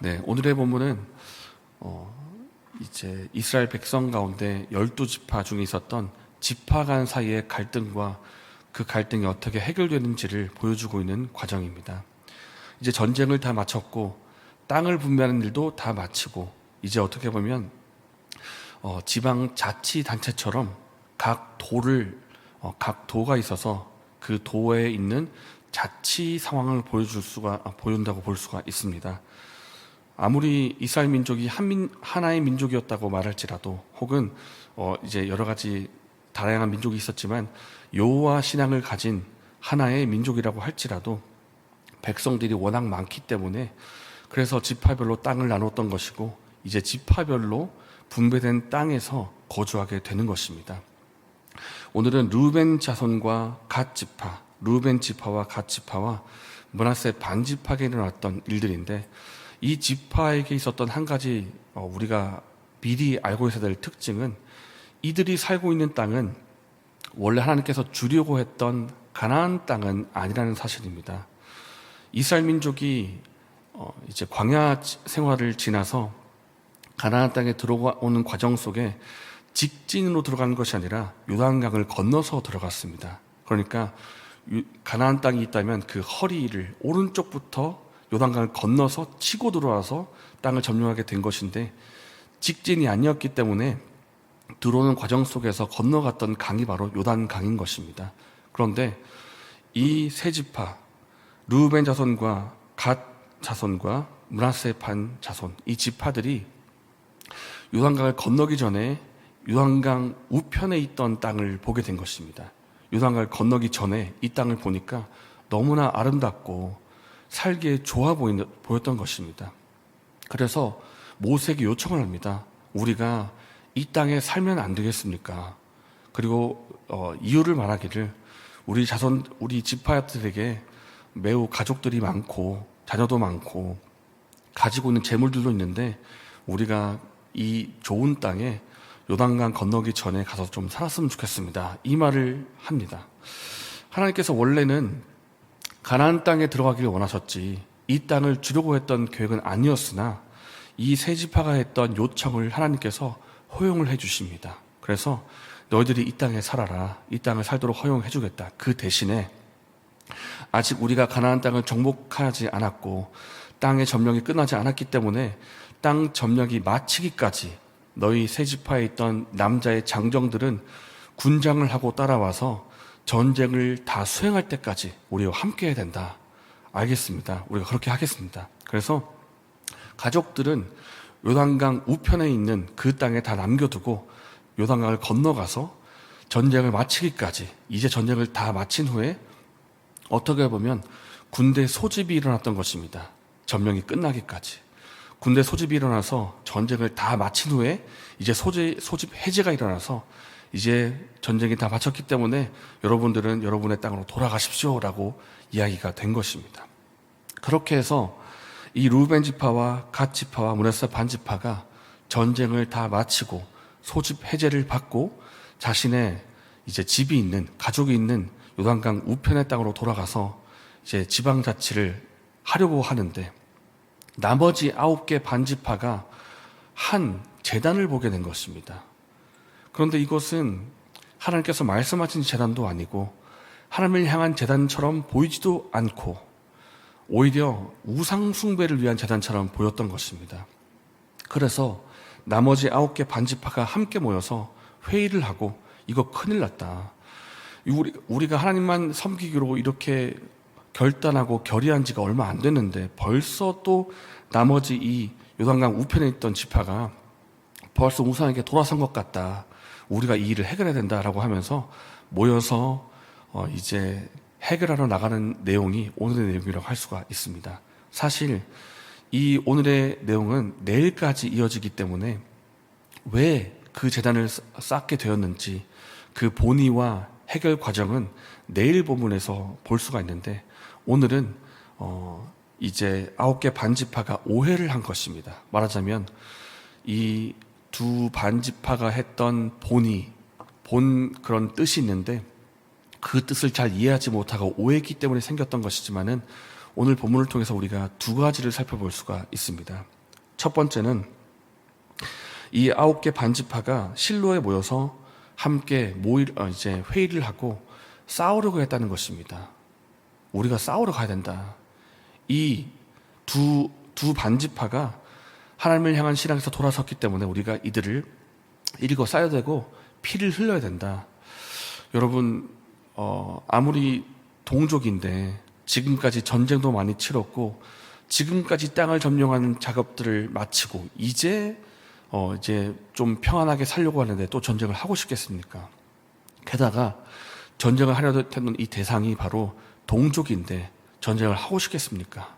네, 오늘의 본문은 어, 이제 이스라엘 백성 가운데 열두 지파 중에 있었던 지파 간 사이의 갈등과 그 갈등이 어떻게 해결되는지를 보여주고 있는 과정입니다. 이제 전쟁을 다 마쳤고 땅을 분배하는 일도 다 마치고 이제 어떻게 보면 어, 지방 자치 단체처럼 각 도를 어, 각 도가 있어서 그 도에 있는 자치 상황을 보여줄 수가 아, 보여준다고 볼 수가 있습니다. 아무리 이스라엘 민족이 한민, 하나의 민족이었다고 말할지라도 혹은 어 이제 여러 가지 다양한 민족이 있었지만 여호와 신앙을 가진 하나의 민족이라고 할지라도 백성들이 워낙 많기 때문에 그래서 지파별로 땅을 나눴던 것이고 이제 지파별로 분배된 땅에서 거주하게 되는 것입니다. 오늘은 루벤 자손과 갓 지파, 루벤 지파와 갓 지파와 문하세 반 지파에게 일어났던 일들인데 이 지파에게 있었던 한 가지 어, 우리가 미리 알고 있어야 될 특징은 이들이 살고 있는 땅은 원래 하나님께서 주려고 했던 가나안 땅은 아니라는 사실입니다. 이스라엘 민족이 어, 이제 광야 생활을 지나서 가나안 땅에 들어오는 과정 속에 직진으로 들어가는 것이 아니라 요단강을 건너서 들어갔습니다. 그러니까 유- 가나안 땅이 있다면 그 허리를 오른쪽부터 요단강을 건너서 치고 들어와서 땅을 점령하게 된 것인데 직진이 아니었기 때문에 들어오는 과정 속에서 건너갔던 강이 바로 요단강인 것입니다. 그런데 이 세 지파 루벤 자손과 갓 자손과 문하세 반 자손 이 지파들이 요단강을 건너기 전에 요단강 우편에 있던 땅을 보게 된 것입니다. 요단강을 건너기 전에 이 땅을 보니까 너무나 아름답고 살기에 좋아 보였던 것입니다. 그래서 모세에게 요청을 합니다. 우리가 이 땅에 살면 안 되겠습니까? 그리고 어, 이유를 말하기를 우리 자손, 우리 지파들에게 매우 가족들이 많고 자녀도 많고 가지고 있는 재물들도 있는데 우리가 이 좋은 땅에 요단강 건너기 전에 가서 좀 살았으면 좋겠습니다. 이 말을 합니다. 하나님께서 원래는 가나안 땅에 들어가기를 원하셨지 이 땅을 주려고 했던 계획은 아니었으나 이 세 지파가 했던 요청을 하나님께서 허용을 해 주십니다. 그래서 너희들이 이 땅에 살아라. 이 땅을 살도록 허용해 주겠다. 그 대신에 아직 우리가 가나안 땅을 정복하지 않았고 땅의 점령이 끝나지 않았기 때문에 땅 점령이 마치기까지 너희 세 지파에 있던 남자의 장정들은 군장을 하고 따라와서 전쟁을 다 수행할 때까지 우리와 함께 해야 된다. 알겠습니다. 우리가 그렇게 하겠습니다. 그래서 가족들은 요단강 우편에 있는 그 땅에 다 남겨두고 요단강을 건너가서 전쟁을 마치기까지 이제 전쟁을 다 마친 후에 어떻게 보면 군대 소집이 일어났던 것입니다. 전명이 끝나기까지. 군대 소집이 일어나서 전쟁을 다 마친 후에 이제 소집, 소집 해제가 일어나서 이제 전쟁이 다 마쳤기 때문에 여러분들은 여러분의 땅으로 돌아가십시오 라고 이야기가 된 것입니다. 그렇게 해서 이 루벤 지파와 갓 지파와 문하세 반 지파가 전쟁을 다 마치고 소집 해제를 받고 자신의 이제 집이 있는 가족이 있는 요단강 우편의 땅으로 돌아가서 이제 지방 자치를 하려고 하는데 나머지 아홉 개 반지파가 한 재단을 보게 된 것입니다. 그런데 이것은 하나님께서 말씀하신 재단도 아니고 하나님을 향한 재단처럼 보이지도 않고 오히려 우상 숭배를 위한 재단처럼 보였던 것입니다. 그래서 나머지 아홉 개 반지파가 함께 모여서 회의를 하고 이거 큰일 났다. 우리, 우리가 하나님만 섬기기로 이렇게 결단하고 결의한 지가 얼마 안 됐는데 벌써 또 나머지 이 요단강 우편에 있던 지파가 벌써 우상에게 돌아선 것 같다. 우리가 이 일을 해결해야 된다라고 하면서 모여서 어 이제 해결하러 나가는 내용이 오늘의 내용이라고 할 수가 있습니다. 사실 이 오늘의 내용은 내일까지 이어지기 때문에 왜 그 재단을 쌓게 되었는지 그 본의와 해결 과정은 내일 본문에서 볼 수가 있는데 오늘은 어 이제 아홉 개 반지파가 오해를 한 것입니다. 말하자면 이 두 반지파가 했던 본의 본 그런 뜻이 있는데 그 뜻을 잘 이해하지 못하고 오해했기 때문에 생겼던 것이지만은 오늘 본문을 통해서 우리가 두 가지를 살펴볼 수가 있습니다. 첫 번째는 이 아홉 개 반지파가 실로에 모여서 함께 모일 어, 이제 회의를 하고 싸우려고 했다는 것입니다. 우리가 싸우러 가야 된다. 이 두 두 반지파가 하나님을 향한 신앙에서 돌아섰기 때문에 우리가 이들을 일거 쌓여야 되고 피를 흘려야 된다. 여러분 어, 아무리 동족인데 지금까지 전쟁도 많이 치렀고 지금까지 땅을 점령하는 작업들을 마치고 이제 어, 이제 좀 평안하게 살려고 하는데 또 전쟁을 하고 싶겠습니까? 게다가 전쟁을 하려던 이 대상이 바로 동족인데 전쟁을 하고 싶겠습니까?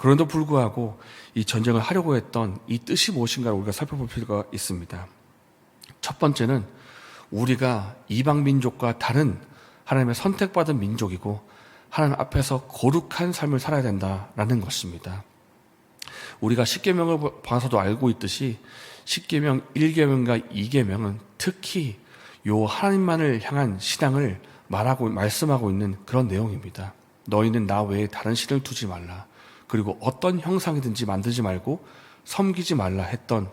그런데도 불구하고 이 전쟁을 하려고 했던 이 뜻이 무엇인가를 우리가 살펴볼 필요가 있습니다. 첫 번째는 우리가 이방 민족과 다른 하나님의 선택받은 민족이고 하나님 앞에서 거룩한 삶을 살아야 된다라는 것입니다. 우리가 십계명을 봐서도 알고 있듯이 십계명 1계명과 2계명은 특히 요 하나님만을 향한 신앙을 말하고 말씀하고 있는 그런 내용입니다. 너희는 나 외에 다른 신을 두지 말라. 그리고 어떤 형상이든지 만들지 말고 섬기지 말라 했던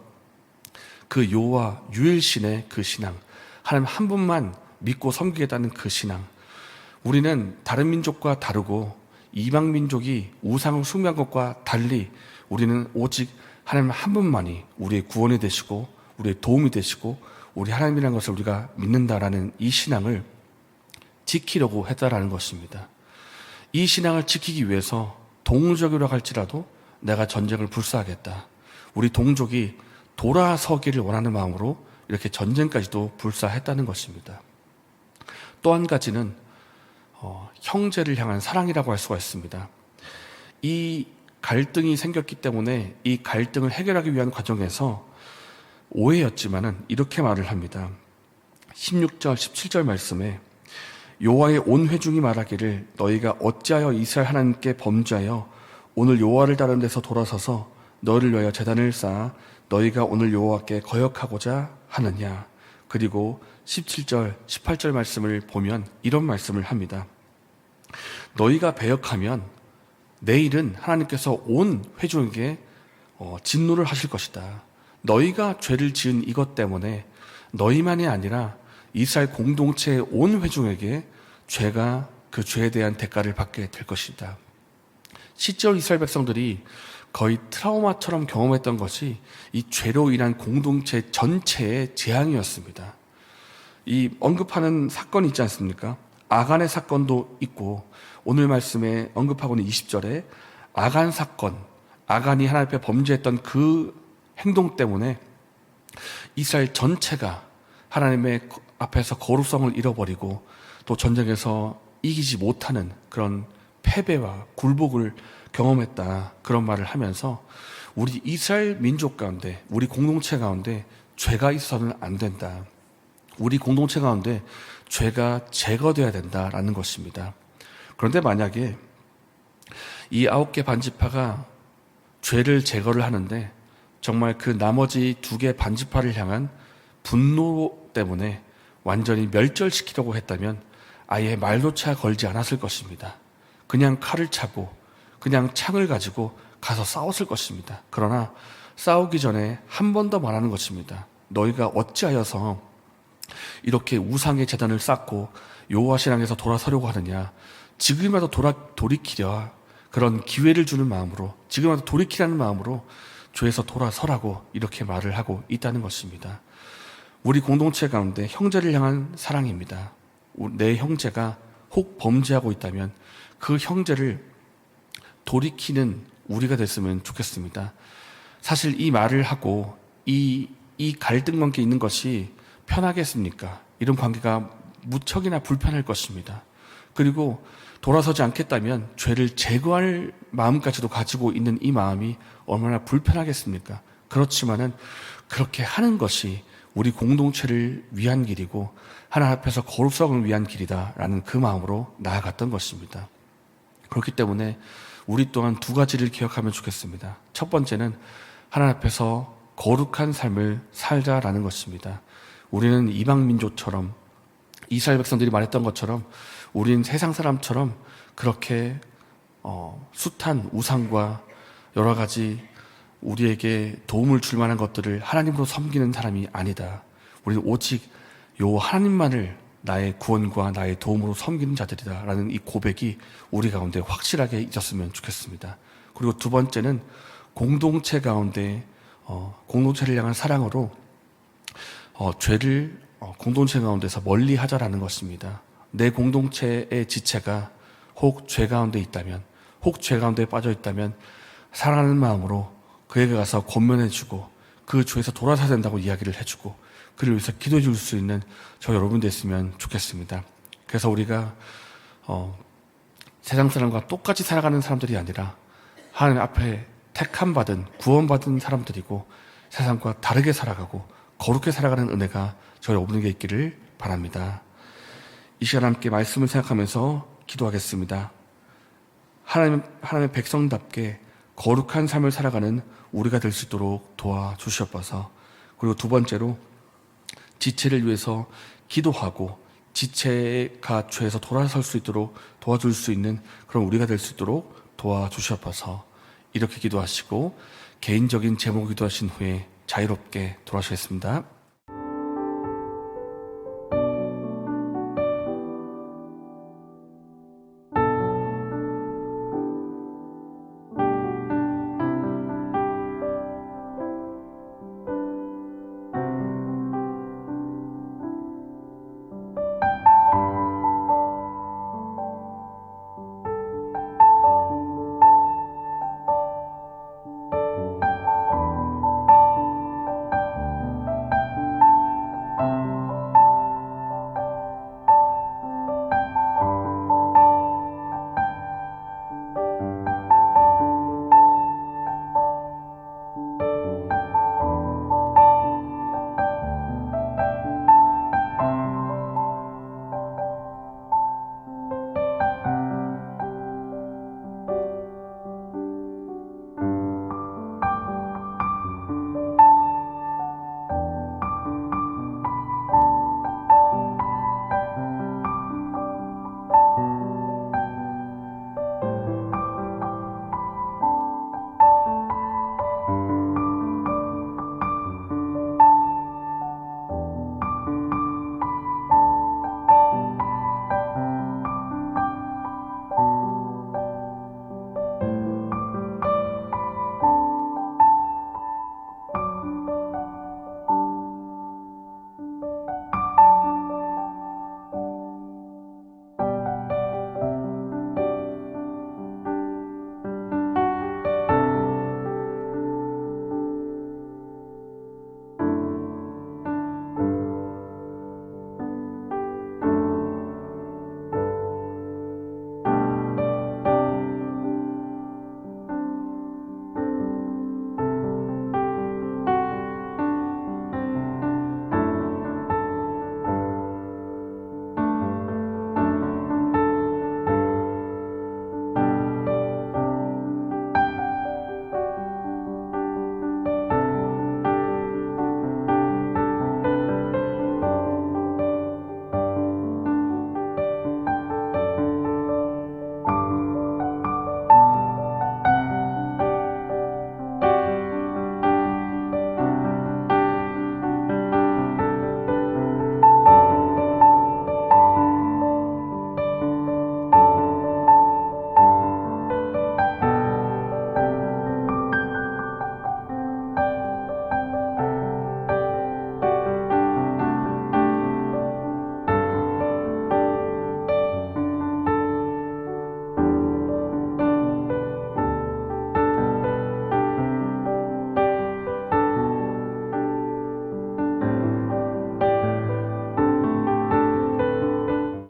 그 요와 유일신의 그 신앙, 하나님 한 분만 믿고 섬기겠다는 그 신앙. 우리는 다른 민족과 다르고 이방 민족이 우상을 숭배한 것과 달리 우리는 오직 하나님 한 분만이 우리의 구원이 되시고 우리의 도움이 되시고 우리 하나님이라는 것을 우리가 믿는다라는 이 신앙을 지키려고 했다라는 것입니다. 이 신앙을 지키기 위해서 동족이라고 할지라도 내가 전쟁을 불사하겠다. 우리 동족이 돌아서기를 원하는 마음으로 이렇게 전쟁까지도 불사했다는 것입니다. 또 한 가지는 어, 형제를 향한 사랑이라고 할 수가 있습니다. 이 갈등이 생겼기 때문에 이 갈등을 해결하기 위한 과정에서 오해였지만은 이렇게 말을 합니다. 16절, 17절 말씀에 여호와의 온 회중이 말하기를 너희가 어찌하여 이스라엘 하나님께 범죄하여 오늘 여호와를 다른 데서 돌아서서 너를 위하여 재단을 쌓아 너희가 오늘 여호와께 거역하고자 하느냐? 그리고 17절 18절 말씀을 보면 이런 말씀을 합니다. 너희가 배역하면 내일은 하나님께서 온 회중에게 어, 진노를 하실 것이다. 너희가 죄를 지은 이것 때문에 너희만이 아니라 이스라엘 공동체의 온 회중에게 죄가 그 죄에 대한 대가를 받게 될 것이다. 시절 이스라엘 백성들이 거의 트라우마처럼 경험했던 것이 이 죄로 인한 공동체 전체의 재앙이었습니다. 이 언급하는 사건이 있지 않습니까? 아간의 사건도 있고 오늘 말씀에 언급하고는 20절에 아간 사건, 아간이 하나님 앞에 범죄했던 그 행동 때문에 이스라엘 전체가 하나님의 앞에서 거룩성을 잃어버리고 또 전쟁에서 이기지 못하는 그런 패배와 굴복을 경험했다. 그런 말을 하면서 우리 이스라엘 민족 가운데, 우리 공동체 가운데 죄가 있어서는 안 된다. 우리 공동체 가운데 죄가 제거돼야 된다라는 것입니다. 그런데 만약에 이 아홉 개 반지파가 죄를 제거를 하는데 정말 그 나머지 두 개 반지파를 향한 분노 때문에 완전히 멸절시키려고 했다면 아예 말조차 걸지 않았을 것입니다. 그냥 칼을 차고 그냥 창을 가지고 가서 싸웠을 것입니다. 그러나 싸우기 전에 한 번 더 말하는 것입니다. 너희가 어찌하여서 이렇게 우상의 재단을 쌓고 여호와 신앙에서 돌아서려고 하느냐? 지금이라도 돌아 돌이키려 그런 기회를 주는 마음으로 지금이라도 돌이키라는 마음으로 죄에서 돌아서라고 이렇게 말을 하고 있다는 것입니다. 우리 공동체 가운데 형제를 향한 사랑입니다. 내 형제가 혹 범죄하고 있다면 그 형제를 돌이키는 우리가 됐으면 좋겠습니다. 사실 이 말을 하고 이, 이 갈등 관계 있는 것이 편하겠습니까? 이런 관계가 무척이나 불편할 것입니다. 그리고 돌아서지 않겠다면 죄를 제거할 마음까지도 가지고 있는 이 마음이 얼마나 불편하겠습니까? 그렇지만은 그렇게 하는 것이 우리 공동체를 위한 길이고 하나 앞에서 거룩성을 위한 길이다라는 그 마음으로 나아갔던 것입니다. 그렇기 때문에 우리 또한 두 가지를 기억하면 좋겠습니다. 첫 번째는 하나 앞에서 거룩한 삶을 살자라는 것입니다. 우리는 이방 민족처럼 이스라엘 백성들이 말했던 것처럼 우리는 세상 사람처럼 그렇게 어, 숱한 우상과 여러 가지 우리에게 도움을 줄 만한 것들을 하나님으로 섬기는 사람이 아니다. 우리는 오직 요 하나님만을 나의 구원과 나의 도움으로 섬기는 자들이다라는 이 고백이 우리 가운데 확실하게 있었으면 좋겠습니다. 그리고 두 번째는 공동체 가운데 어, 공동체를 향한 사랑으로 어, 죄를 어, 공동체 가운데서 멀리 하자라는 것입니다. 내 공동체의 지체가 혹 죄 가운데 있다면, 혹 죄 가운데 빠져 있다면 사랑하는 마음으로 그에게 가서 권면해주고 그 죄에서 돌아서야 된다고 이야기를 해주고 그를 위해서 기도해 줄 수 있는 저 여러분 됐으면 좋겠습니다. 그래서 우리가 어, 세상 사람과 똑같이 살아가는 사람들이 아니라 하나님 앞에 택함 받은 구원 받은 사람들이고 세상과 다르게 살아가고 거룩하게 살아가는 은혜가 저희 여러분에게 있기를 바랍니다. 이 시간 함께 말씀을 생각하면서 기도하겠습니다. 하나님, 하나님의 백성답게 거룩한 삶을 살아가는 우리가 될 수 있도록 도와주시옵소서. 그리고 두 번째로 지체를 위해서 기도하고 지체가 죄에서 돌아설 수 있도록 도와줄 수 있는 그런 우리가 될 수 있도록 도와주시옵소서. 이렇게 기도하시고 개인적인 제목 기도하신 후에 자유롭게 돌아가시겠습니다.